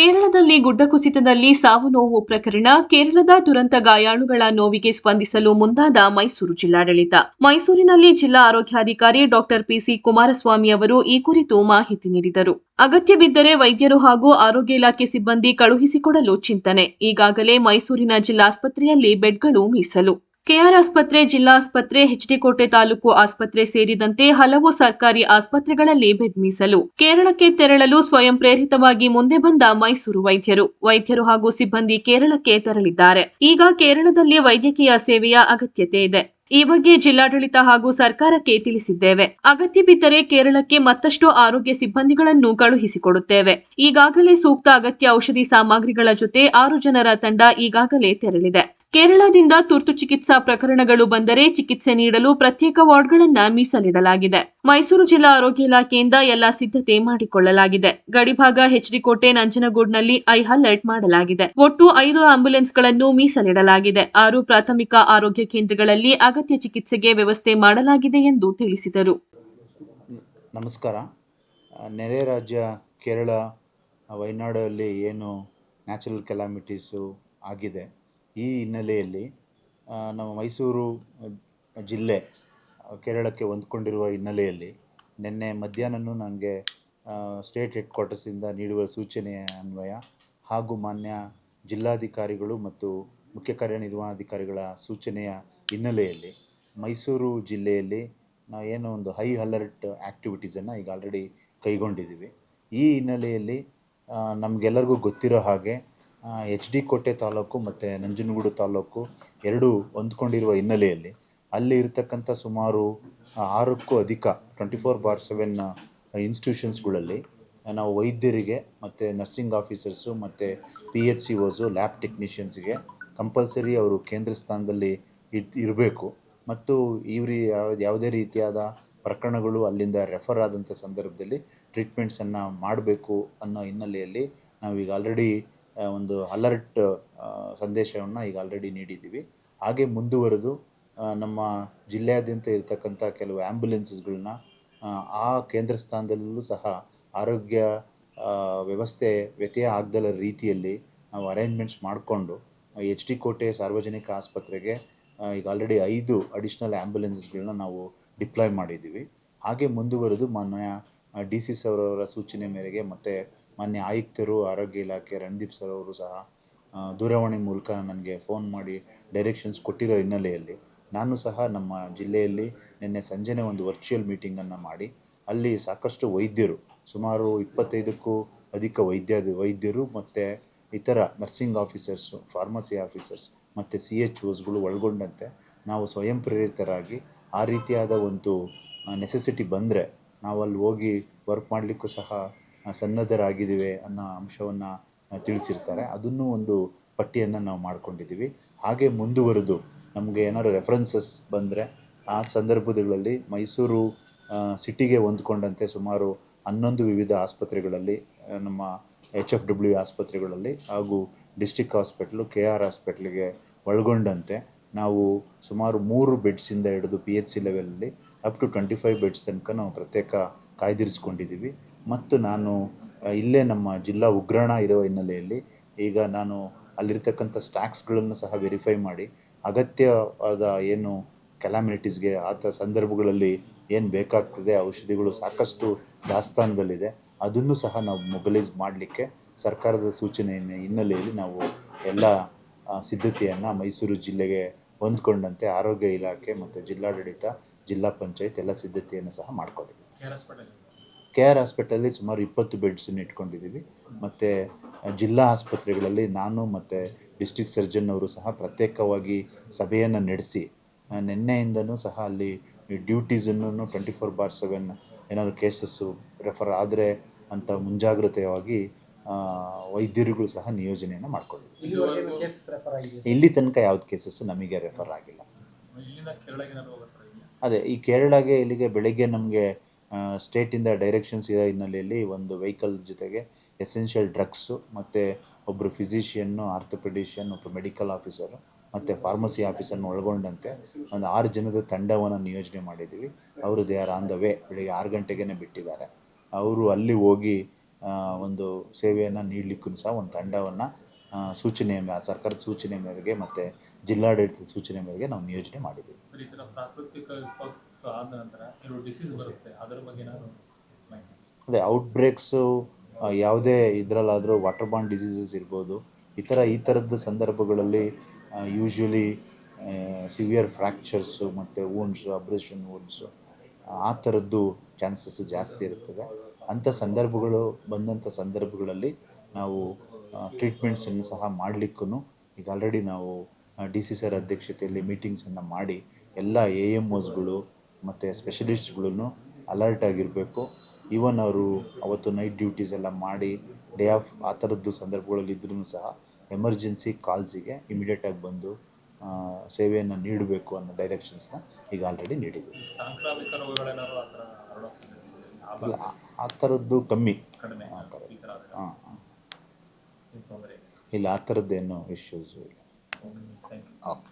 ಕೇರಳದಲ್ಲಿ ಗುಡ್ಡ ಕುಸಿತದಲ್ಲಿ ಸಾವು ನೋವು ಪ್ರಕರಣ, ಕೇರಳದ ದುರಂತ ಗಾಯಾಳುಗಳ ನೋವಿಗೆ ಸ್ಪಂದಿಸಲು ಮುಂದಾದ ಮೈಸೂರು ಜಿಲ್ಲಾಡಳಿತ. ಮೈಸೂರಿನಲ್ಲಿ ಜಿಲ್ಲಾ ಆರೋಗ್ಯಾಧಿಕಾರಿ ಡಾಕ್ಟರ್ ಪಿಸಿ ಕುಮಾರಸ್ವಾಮಿ ಅವರು ಈ ಕುರಿತು ಮಾಹಿತಿ ನೀಡಿದರು. ಅಗತ್ಯಬಿದ್ದರೆ ವೈದ್ಯರು ಹಾಗೂ ಆರೋಗ್ಯ ಇಲಾಖೆ ಸಿಬ್ಬಂದಿ ಕಳುಹಿಸಿಕೊಡಲು ಚಿಂತನೆ. ಈಗಾಗಲೇ ಮೈಸೂರಿನ ಜಿಲ್ಲಾಸ್ಪತ್ರೆಯಲ್ಲಿ ಬೆಡ್ಗಳು ಮೀಸಲು. ಕೆಆರ್ ಆಸ್ಪತ್ರೆ, ಜಿಲ್ಲಾ ಆಸ್ಪತ್ರೆ ಎಚ್ಡಿಕೋಟೆ ತಾಲೂಕು ಆಸ್ಪತ್ರೆ ಸೇರಿದಂತೆ ಹಲವು ಸರ್ಕಾರಿ ಆಸ್ಪತ್ರೆಗಳಲ್ಲಿ ಬೆಡ್ ಮೀಸಲು. ಕೇರಳಕ್ಕೆ ತೆರಳಲು ಸ್ವಯಂ ಪ್ರೇರಿತವಾಗಿ ಮುಂದೆ ಬಂದ ಮೈಸೂರು ವೈದ್ಯರು. ವೈದ್ಯರು ಹಾಗೂ ಸಿಬ್ಬಂದಿ ಕೇರಳಕ್ಕೆ ತೆರಳಿದ್ದಾರೆ. ಈಗ ಕೇರಳದಲ್ಲಿ ವೈದ್ಯಕೀಯ ಸೇವೆಯ ಅಗತ್ಯತೆ ಇದೆ. ಈ ಬಗ್ಗೆ ಜಿಲ್ಲಾಡಳಿತ ಹಾಗೂ ಸರ್ಕಾರಕ್ಕೆ ತಿಳಿಸಿದ್ದೇವೆ. ಅಗತ್ಯ ಬಿದ್ದರೆ ಕೇರಳಕ್ಕೆ ಮತ್ತಷ್ಟು ಆರೋಗ್ಯ ಸಿಬ್ಬಂದಿಗಳನ್ನು ಕಳುಹಿಸಿಕೊಡುತ್ತೇವೆ. ಈಗಾಗಲೇ ಸೂಕ್ತ ಅಗತ್ಯ ಔಷಧಿ ಸಾಮಗ್ರಿಗಳ ಜೊತೆ ಆರು ಜನರ ತಂಡ ಈಗಾಗಲೇ ತೆರಳಿದೆ. ಕೇರಳದಿಂದ ತುರ್ತು ಚಿಕಿತ್ಸಾ ಪ್ರಕರಣಗಳು ಬಂದರೆ ಚಿಕಿತ್ಸೆ ನೀಡಲು ಪ್ರತ್ಯೇಕ ವಾರ್ಡ್ಗಳನ್ನ ಮೀಸಲಿಡಲಾಗಿದೆ. ಮೈಸೂರು ಜಿಲ್ಲಾ ಆರೋಗ್ಯ ಇಲಾಖೆಯಿಂದ ಎಲ್ಲ ಸಿದ್ಧತೆ ಮಾಡಿಕೊಳ್ಳಲಾಗಿದೆ. ಗಡಿಭಾಗ ಎಚ್ಡಿಕೋಟೆ ನಂಜನಗೂಡ್ನಲ್ಲಿ ಐ ಅಲರ್ಟ್ ಮಾಡಲಾಗಿದೆ. ಒಟ್ಟು ಐದು ಆಂಬ್ಯುಲೆನ್ಸ್ಗಳನ್ನು ಮೀಸಲಿಡಲಾಗಿದೆ. ಆರು ಪ್ರಾಥಮಿಕ ಆರೋಗ್ಯ ಕೇಂದ್ರಗಳಲ್ಲಿ ಅಗತ್ಯ ಚಿಕಿತ್ಸೆಗೆ ವ್ಯವಸ್ಥೆ ಮಾಡಲಾಗಿದೆ ಎಂದು ತಿಳಿಸಿದರು. ನಮಸ್ಕಾರ. ನೆರೆ ರಾಜ್ಯ ಕೇರಳ ವಯನಾಡಲ್ಲಿ ಏನು ನ್ಯಾಚುರಲ್ ಕೆಲಾಮಿಟೀಸು ಆಗಿದೆ. ಈ ಹಿನ್ನೆಲೆಯಲ್ಲಿ ನಮ್ಮ ಮೈಸೂರು ಜಿಲ್ಲೆ ಕೇರಳಕ್ಕೆ ಹೊಂದ್ಕೊಂಡಿರುವ ಹಿನ್ನೆಲೆಯಲ್ಲಿ ನಿನ್ನೆ ಮಧ್ಯಾಹ್ನನೂ ನನಗೆ ಸ್ಟೇಟ್ ಹೆಡ್ ಕ್ವಾರ್ಟರ್ಸಿಂದ ನೀಡುವ ಸೂಚನೆಯ ಅನ್ವಯ ಹಾಗೂ ಮಾನ್ಯ ಜಿಲ್ಲಾಧಿಕಾರಿಗಳು ಮತ್ತು ಮುಖ್ಯ ಕಾರ್ಯನಿರ್ವಹಣಾಧಿಕಾರಿಗಳ ಸೂಚನೆಯ ಹಿನ್ನೆಲೆಯಲ್ಲಿ ಮೈಸೂರು ಜಿಲ್ಲೆಯಲ್ಲಿ ನಾವು ಏನೋ ಒಂದು ಹೈ ಅಲರ್ಟ್ ಆ್ಯಕ್ಟಿವಿಟೀಸನ್ನು ಈಗ ಆಲ್ರೆಡಿ ಕೈಗೊಂಡಿದ್ದೀವಿ. ಈ ಹಿನ್ನೆಲೆಯಲ್ಲಿ ನಮಗೆಲ್ಲರಿಗೂ ಗೊತ್ತಿರೋ ಹಾಗೆ ಎಚ್ ಡಿ ಕೋಟೆ ತಾಲೂಕು ಮತ್ತು ನಂಜನಗೂಡು ತಾಲೂಕು ಎರಡೂ ಹೊಂದ್ಕೊಂಡಿರುವ ಹಿನ್ನೆಲೆಯಲ್ಲಿ ಅಲ್ಲಿ ಇರತಕ್ಕಂಥ ಸುಮಾರು ಆರಕ್ಕೂ ಅಧಿಕ ಟ್ವೆಂಟಿ ಫೋರ್ ಬಾರ್ ಸೆವೆನ್ ಇನ್ಸ್ಟಿಟ್ಯೂಷನ್ಸ್ಗಳಲ್ಲಿ ನಾವು ವೈದ್ಯರಿಗೆ ಮತ್ತು ನರ್ಸಿಂಗ್ ಆಫೀಸರ್ಸು ಮತ್ತು P H C O's lab ಟೆಕ್ನಿಷಿಯನ್ಸ್ಗೆ compulsory ಅವರು ಕೇಂದ್ರ ಸ್ಥಾನದಲ್ಲಿ ಇರಬೇಕು. ಮತ್ತು ಇವ್ರಿ ಯಾವ- ಯಾವುದೇ ರೀತಿಯಾದ ಪ್ರಕರಣಗಳು ಅಲ್ಲಿಂದ ರೆಫರ್ ಆದಂಥ ಸಂದರ್ಭದಲ್ಲಿ ಟ್ರೀಟ್ಮೆಂಟ್ಸನ್ನು ಮಾಡಬೇಕು ಅನ್ನೋ ಹಿನ್ನೆಲೆಯಲ್ಲಿ ನಾವೀಗ ಆಲ್ರೆಡಿ ಒಂದು ಅಲರ್ಟ್ ಸಂದೇಶವನ್ನು ಈಗ ಆಲ್ರೆಡಿ ನೀಡಿದ್ದೀವಿ. ಹಾಗೆ ಮುಂದುವರೆದು ನಮ್ಮ ಜಿಲ್ಲೆಯಾದ್ಯಂತ ಇರತಕ್ಕಂಥ ಕೆಲವು ಆ್ಯಂಬುಲೆನ್ಸಸ್ಗಳನ್ನ ಆ ಕೇಂದ್ರ ಸ್ಥಾನದಲ್ಲೂ ಸಹ ಆರೋಗ್ಯ ವ್ಯವಸ್ಥೆ ವ್ಯತ್ಯಯ ಆಗದಲ್ಲ ರೀತಿಯಲ್ಲಿ ನಾವು ಅರೇಂಜ್ಮೆಂಟ್ಸ್ ಮಾಡಿಕೊಂಡು, ಎಚ್ ಡಿ ಕೋಟೆ ಸಾರ್ವಜನಿಕ ಆಸ್ಪತ್ರೆಗೆ ಈಗ ಆಲ್ರೆಡಿ ಐದು ಅಡಿಷ್ನಲ್ ಆ್ಯಂಬುಲೆನ್ಸಸ್ಗಳನ್ನ ನಾವು ಡಿಪ್ಲಾಯ್ ಮಾಡಿದ್ದೀವಿ. ಹಾಗೆ ಮುಂದುವರೆದು ಮಾನ್ಯ ಡಿ ಸಿ ಸರ್ ಅವರ ಸೂಚನೆ ಮೇರೆಗೆ ಮತ್ತು ಮಾನ್ಯ ಆಯುಕ್ತರು, ಆರೋಗ್ಯ ಇಲಾಖೆ, ರಣದೀಪ್ ಸರ್ ಅವರು ಸಹ ದೂರವಾಣಿ ಮೂಲಕ ನನಗೆ ಫೋನ್ ಮಾಡಿ ಡೈರೆಕ್ಷನ್ಸ್ ಕೊಟ್ಟಿರೋ ಹಿನ್ನೆಲೆಯಲ್ಲಿ ನಾನು ಸಹ ನಮ್ಮ ಜಿಲ್ಲೆಯಲ್ಲಿ ನಿನ್ನೆ ಸಂಜೆನೇ ಒಂದು ವರ್ಚುವಲ್ ಮೀಟಿಂಗನ್ನು ಮಾಡಿ ಅಲ್ಲಿ ಸಾಕಷ್ಟು ವೈದ್ಯರು, ಸುಮಾರು ಇಪ್ಪತ್ತೈದಕ್ಕೂ ಅಧಿಕ ವೈದ್ಯ, ವೈದ್ಯರು ಮತ್ತು ಇತರ ನರ್ಸಿಂಗ್ ಆಫೀಸರ್ಸು ಫಾರ್ಮಸಿ ಆಫೀಸರ್ಸ್ ಮತ್ತು ಸಿ ಎಚ್ ಓಸ್ಗಳು ಒಳಗೊಂಡಂತೆ ನಾವು ಸ್ವಯಂ ಪ್ರೇರಿತರಾಗಿ ಆ ರೀತಿಯಾದ ಒಂದು ನೆಸೆಸಿಟಿ ಬಂದರೆ ನಾವು ಅಲ್ಲಿ ಹೋಗಿ ವರ್ಕ್ ಮಾಡಲಿಕ್ಕೂ ಸಹ ಸನ್ನದ್ಧರಾಗಿದ್ದೀವಿ ಅನ್ನೋ ಅಂಶವನ್ನು ತಿಳಿಸಿರ್ತಾರೆ. ಅದನ್ನು ಒಂದು ಪಟ್ಟಿಯನ್ನು ನಾವು ಮಾಡ್ಕೊಂಡಿದ್ದೀವಿ. ಹಾಗೆ ಮುಂದುವರೆದು ನಮಗೆ ಏನಾದ್ರು ರೆಫರೆನ್ಸಸ್ ಬಂದರೆ ಆ ಸಂದರ್ಭದಲ್ಲಿ ಮೈಸೂರು ಸಿಟಿಗೆ ಹೊಂದ್ಕೊಂಡಂತೆ ಸುಮಾರು ಹನ್ನೊಂದು ವಿವಿಧ ಆಸ್ಪತ್ರೆಗಳಲ್ಲಿ ನಮ್ಮ ಎಚ್ ಎಫ್ ಡಬ್ಲ್ಯೂ ಆಸ್ಪತ್ರೆಗಳಲ್ಲಿ ಹಾಗೂ ಡಿಸ್ಟಿಕ್ ಹಾಸ್ಪಿಟ್ಲು, ಕೆ ಆರ್ ಹಾಸ್ಪಿಟ್ಲಿಗೆ ಒಳಗೊಂಡಂತೆ ನಾವು ಸುಮಾರು ಮೂರು ಬೆಡ್ಸಿಂದ ಹಿಡಿದು ಪಿ ಎಚ್ ಸಿ ಲೆವೆಲಲ್ಲಿ up to twenty five beds ತನಕ ನಾವು ಪ್ರತ್ಯೇಕ ಕಾಯ್ದಿರಿಸ್ಕೊಂಡಿದ್ದೀವಿ. ಮತ್ತು ನಾನು ಇಲ್ಲೇ ನಮ್ಮ ಜಿಲ್ಲಾ ಉಗ್ರಾಣ ಇರೋ ಹಿನ್ನೆಲೆಯಲ್ಲಿ ಈಗ ನಾನು ಅಲ್ಲಿರ್ತಕ್ಕಂಥ ಸ್ಟ್ಯಾಕ್ಸ್ಗಳನ್ನು ಸಹ ವೆರಿಫೈ ಮಾಡಿ, ಅಗತ್ಯವಾದ ಏನು ಕೆಲಾಮಿನಿಟೀಸ್ಗೆ ಆತ ಸಂದರ್ಭಗಳಲ್ಲಿ ಏನು ಬೇಕಾಗ್ತದೆ, ಔಷಧಿಗಳು ಸಾಕಷ್ಟು ದಾಸ್ತಾನದಲ್ಲಿದೆ ಅದನ್ನು ಸಹ ನಾವು ಮೊಬಲೈಸ್ ಮಾಡಲಿಕ್ಕೆ ಸರ್ಕಾರದ ಸೂಚನೆ ಹಿನ್ನೆಲೆಯಲ್ಲಿ ನಾವು ಎಲ್ಲ ಸಿದ್ಧತೆಯನ್ನು ಮೈಸೂರು ಜಿಲ್ಲೆಗೆ ಹೊಂದ್ಕೊಂಡಂತೆ ಆರೋಗ್ಯ ಇಲಾಖೆ ಮತ್ತು ಜಿಲ್ಲಾಡಳಿತ, ಜಿಲ್ಲಾ ಪಂಚಾಯತ್ ಎಲ್ಲ ಸಿದ್ಧತೆಯನ್ನು ಸಹ ಮಾಡ್ಕೊಂಡಿದ್ದೀವಿ ಕೆ ಆರ್ ಹಾಸ್ಪಿಟಲಲ್ಲಿ ಸುಮಾರು ಇಪ್ಪತ್ತು ಬೆಡ್ಸನ್ನು ಇಟ್ಕೊಂಡಿದ್ದೀವಿ. ಮತ್ತು ಜಿಲ್ಲಾ ಆಸ್ಪತ್ರೆಗಳಲ್ಲಿ ನಾನು ಮತ್ತು ಡಿಸ್ಟಿಕ್ ಸರ್ಜನ್ ಅವರು ಸಹ ಪ್ರತ್ಯೇಕವಾಗಿ ಸಭೆಯನ್ನು ನಡೆಸಿ ನಿನ್ನೆಯಿಂದನೂ ಸಹ ಅಲ್ಲಿ ಡ್ಯೂಟೀಸನ್ನು ಟ್ವೆಂಟಿ ಫೋರ್ ಬಾರ್ ಸೆವೆನ್ ಏನಾದರೂ ಕೇಸಸ್ಸು ರೆಫರ್ ಆದರೆ ಅಂತ ಮುಂಜಾಗ್ರತೆಯಾಗಿ ವೈದ್ಯರುಗಳು ಸಹ ನಿಯೋಜನೆಯನ್ನು ಮಾಡ್ಕೊಂಡಿದ್ದೀವಿ ಇಲ್ಲಿ ತನಕ ಯಾವ್ದು ಕೇಸಸ್ಸು ನಮಗೆ ರೆಫರ್ ಆಗಿಲ್ಲ. ಅದೇ ಈ ಕೇರಳಗೆ ಇಲ್ಲಿಗೆ ಬೆಳಗ್ಗೆ ನಮಗೆ ಸ್ಟೇಟಿಂದ ಡೈರೆಕ್ಷನ್ಸ್ ಇರೋ ಹಿನ್ನೆಲೆಯಲ್ಲಿ ಒಂದು ವೆಹಿಕಲ್ ಜೊತೆಗೆ ಎಸೆನ್ಷಿಯಲ್ ಡ್ರಗ್ಸು ಮತ್ತು ಒಬ್ಬರು ಫಿಸಿಷಿಯನ್ನು ಆರ್ಥೋಪೆಡಿಷಿಯನ್ ಒಬ್ಬರು ಮೆಡಿಕಲ್ ಆಫೀಸರು ಮತ್ತು ಫಾರ್ಮಸಿ ಆಫೀಸನ್ನು ಒಳಗೊಂಡಂತೆ ಒಂದು ಆರು ಜನದ ತಂಡವನ್ನು ನಿಯೋಜನೆ ಮಾಡಿದ್ದೀವಿ. ಅವರು they are on the way ಬೆಳಿಗ್ಗೆ ಆರು ಗಂಟೆಗೇ ಬಿಟ್ಟಿದ್ದಾರೆ. ಅವರು ಅಲ್ಲಿ ಹೋಗಿ ಒಂದು ಸೇವೆಯನ್ನು ನೀಡಲಿಕ್ಕೂ ಸಹ ಒಂದು ತಂಡವನ್ನು ಸೂಚನೆ ಸರ್ಕಾರದ ಸೂಚನೆ ಮೇರೆಗೆ ಮತ್ತು ಜಿಲ್ಲಾಡಳಿತದ ಸೂಚನೆ ಮೇರೆಗೆ ನಾವು ನಿಯೋಜನೆ ಮಾಡಿದ್ದೀವಿ. ಆದ ನಂತರ ಮಾಹಿತಿ ಅದೇ ಔಟ್ಬ್ರೇಕ್ಸು ಯಾವುದೇ ಇದರಲ್ಲಾದರೂ ವಾಟರ್ ಬಾಂಡ್ ಡಿಸೀಸಸ್ ಇರ್ಬೋದು. ಈ ಥರ, ಈ ಥರದ್ದು ಸಂದರ್ಭಗಳಲ್ಲಿ ಯೂಶ್ವಲಿ ಸಿವಿಯರ್ ಫ್ರ್ಯಾಕ್ಚರ್ಸು ಮತ್ತು ವೂಂಡ್ಸು ಅಬ್ರೇಷನ್ ವೂಂಡ್ಸು ಆ ಥರದ್ದು ಚಾನ್ಸಸ್ ಜಾಸ್ತಿ ಇರ್ತದೆ. ಅಂಥ ಸಂದರ್ಭಗಳು, ಬಂದಂಥ ಸಂದರ್ಭಗಳಲ್ಲಿ ನಾವು ಟ್ರೀಟ್ಮೆಂಟ್ಸನ್ನು ಸಹ ಮಾಡಲಿಕ್ಕೂ ಈಗ ಆಲ್ರೆಡಿ ನಾವು ಡಿ ಸಿ ಸರ್ ಅಧ್ಯಕ್ಷತೆಯಲ್ಲಿ ಮೀಟಿಂಗ್ಸನ್ನು ಮಾಡಿ ಎಲ್ಲ ಎ ಎಂ ಒಸ್ಗಳು ಮತ್ತು ಸ್ಪೆಷಲಿಸ್ಟ್ಗಳನ್ನು ಅಲರ್ಟ್ ಆಗಿರಬೇಕು. ಈವನ್ ಅವರು ಅವತ್ತು ನೈಟ್ ಡ್ಯೂಟೀಸ್ ಎಲ್ಲ ಮಾಡಿ ಡೇ ಆಫ್ ಆ ಥರದ್ದು ಸಂದರ್ಭಗಳಲ್ಲಿ ಇದ್ರೂ ಸಹ ಎಮರ್ಜೆನ್ಸಿ ಕಾಲ್ಸಿಗೆ ಇಮಿಡಿಯೇಟಾಗಿ ಬಂದು ಸೇವೆಯನ್ನು ನೀಡಬೇಕು ಅನ್ನೋ ಡೈರೆಕ್ಷನ್ಸ್ನ ಈಗ ಆಲ್ರೆಡಿ ನೀಡಿದ್ದೀವಿ ಆ ಥರದ್ದು ಕಮ್ಮಿ. ಕಡಿಮೆ ಆ ಥರ ಹಾಂ ಹಾಂ ಇಲ್ಲ? ಆ ಥರದ್ದೇನು ಇಶ್ಯೂಸು ಇಲ್ಲ. ಓಕೆ